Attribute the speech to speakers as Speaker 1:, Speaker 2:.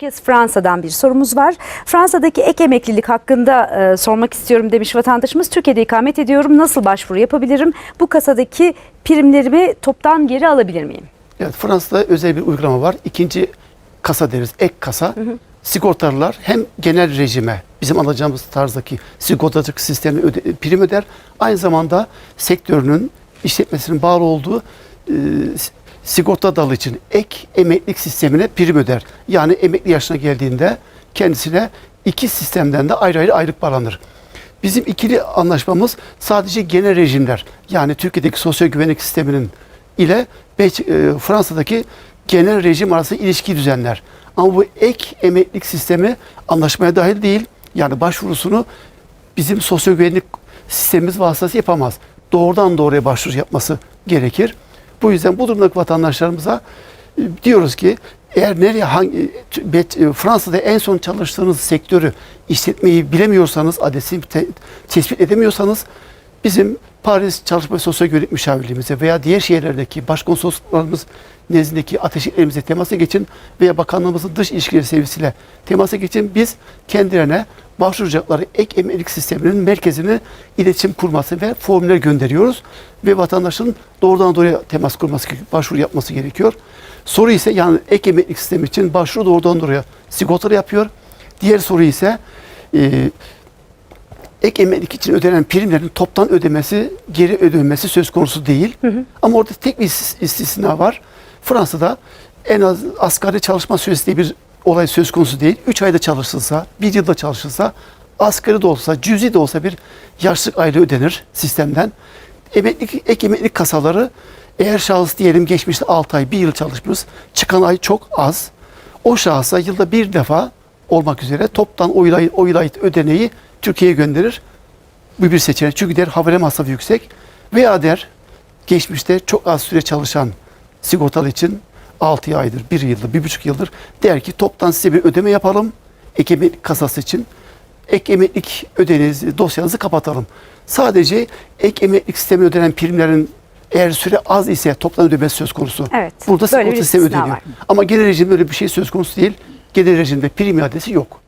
Speaker 1: kez Fransa'dan bir sorumuz var. Fransa'daki ek emeklilik hakkında e, sormak istiyorum demiş vatandaşımız. Türkiye'de ikamet ediyorum. Nasıl başvuru yapabilirim? Bu kasadaki primlerimi toptan geri alabilir miyim?
Speaker 2: Evet, Fransa'da özel bir uygulama var. İkinci kasa deriz, ek kasa. Sigortalılar hem genel rejime, bizim alacağımız tarzdaki sigortacılık sistemi öde, prim öder. Aynı zamanda sektörünün, işletmesinin bağlı olduğu e, sigorta dalı için ek emeklilik sistemine prim öder. Yani emekli yaşına geldiğinde kendisine iki sistemden de ayrı ayrı aylık bağlanır. Bizim ikili anlaşmamız sadece genel rejimler yani Türkiye'deki sosyal güvenlik sisteminin ile e, Fransa'daki genel rejim arasında ilişki düzenler. Ama bu ek emeklilik sistemi anlaşmaya dahil değil. Yani başvurusunu bizim sosyal güvenlik sistemimiz vasıtası yapamaz. Doğrudan doğruya başvuru yapması gerekir. Bu yüzden bu durumdaki vatandaşlarımıza e, diyoruz ki eğer nereye hangi e, e, Fransa'da en son çalıştığınız sektörü işletmeyi bilemiyorsanız, adresi te- tespit edemiyorsanız bizim Paris Çalışma Güvenlik Müşavirliğimize veya diğer şehirlerdeki başkonsoloslarımız nezdindeki ateşliklerimize temasa geçin veya bakanlığımızın dış ilişkileri servisiyle temasa geçin. Biz kendilerine başvuracakları ek emeklilik sisteminin merkezine iletişim kurması ve formüller gönderiyoruz. Ve vatandaşın doğrudan doğruya temas kurması, başvuru yapması gerekiyor. Soru ise yani ek emeklilik sistemi için başvuru doğrudan doğruya sigortalı yapıyor. Diğer soru ise e, ek emeklilik için ödenen primlerin toptan ödemesi, geri ödenmesi söz konusu değil. Ama orada tek bir istis- istisna var. Fransa'da en az asgari çalışma süresi diye bir olay söz konusu değil. 3 ayda çalışılsa, 1 yılda çalışılsa, asgari de olsa, cüzi de olsa bir yaşlık aylığı ödenir sistemden. Emeklilik, ek emeklilik kasaları eğer şahıs diyelim geçmişte 6 ay, 1 yıl çalışmış, çıkan ay çok az. O şahsa yılda bir defa olmak üzere toptan o yıla, o yıla ait ödeneği Türkiye'ye gönderir. Bu bir seçenek. Çünkü der havale masrafı yüksek. Veya der geçmişte çok az süre çalışan sigortalı için 6 aydır, 1 yıldır, 1,5 yıldır der ki toptan size bir ödeme yapalım. Ek emeklilik kasası için. Ek emeklilik ödeneğinizi, dosyanızı kapatalım. Sadece ek emeklilik sistemi ödenen primlerin eğer süre az ise toptan ödemesi söz konusu.
Speaker 1: Evet,
Speaker 2: Burada sigorta sistemi ödeniyor.
Speaker 1: var.
Speaker 2: Ama genel rejimde öyle bir şey söz konusu değil. Genel rejimde prim iadesi yok.